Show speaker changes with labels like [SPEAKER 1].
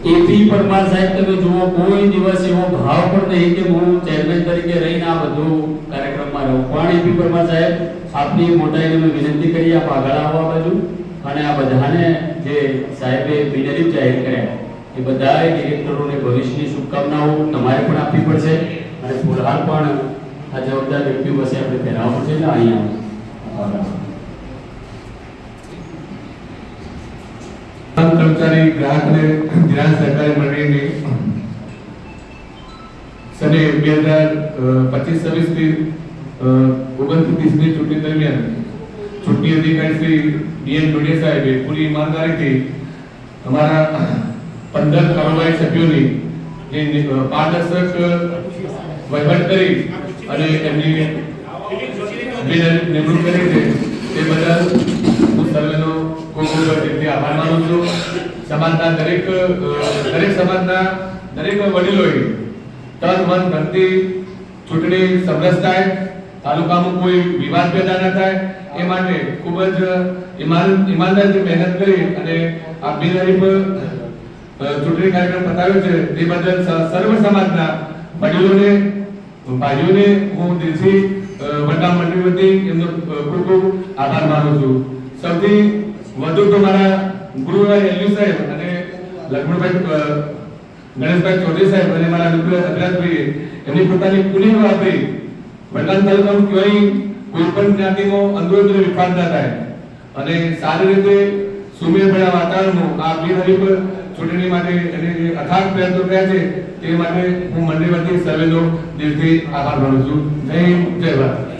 [SPEAKER 1] AP Parmar સાહેબ, તમે જુઓ, કોઈ દિવસ એવો ભાવ પણ નહીં કે હું ચેરમેન તરીકે રહીને આ બધું કાર્યક્રમમાં રહું. પણ એપી પરમાર સાહેબ, આપની મોટાઈને અમે વિનંતી કરી, આપ આગળ આવવા બાજુ. અને આ બધાને જે સાહેબે બિનરીફ જાહેર કર્યા, એ બધાએ ડિરેક્ટરોને ભવિષ્યની શુભકામનાઓ તમારે પણ આપવી પડશે. અને ફુલહાર પણ આ જવાબદાર વ્યક્તિઓ પાસે આપણે પહેરાવવું પડશે એટલે અહીંયા
[SPEAKER 2] કર્મચારી ગ્રાહકને ધિરાણ સહકારી મંડળીની સને બે હજાર પચીસ છવ્વીસથી ઓગણત્રીસની ચૂંટણી દરમિયાન ચૂંટણી અધિકારી શ્રી ડીએન ડોડિયા સાહેબે પૂરી ઈમાનદારીથી અમારા પંદર કારોબારી સભ્યોની જે પારદર્શક વહીવટ કરી અને એમની નિમણૂક કરી છે તે બદલ હું સર્વેનો ચૂંટણી સમરસ થાય, તાલુકામાં કોઈ વિવાદ પેદા ન થાય, એ માટે ખૂબ જ ઈમાન, ઈમાનદારીથી મહેનત કરી અને આ બિનહરીફ ચૂંટણી કાર્યક્રમ બતાવ્યો છે, તે બદલ સર્વ સમાજના વડીલોને, ભાઈઓને હું દિલથી વડગામ મંડળી વતી ખૂબ ખૂબ આભાર માનું છું. સૌથી વધુ તો મારા ગુરુભાઈ સાહેબ અને લક્ષ્મણભાઈ ગણેશભાઈ ચૌધરી સાહેબ અને મારા મિત્ર અભિલાષભાઈએ એમની પોતાની પુણ્ય વાપરી વડગામ તાલુકામાં ક્યાંય કોઈ પણ જ્ઞાતિનો અંદરો વિફાદ ના થાય. અને સારી રીતે સુમેળભર્યા વાતાવરણનું, આ બિનહરીફ ચૂંટણી માટે એને જે અથાગ પ્રયત્નો કર્યા છે, તે માટે હું મંડળી વતી સર્વેનો દિલથી આભાર માનું છું. જય જય ભારત.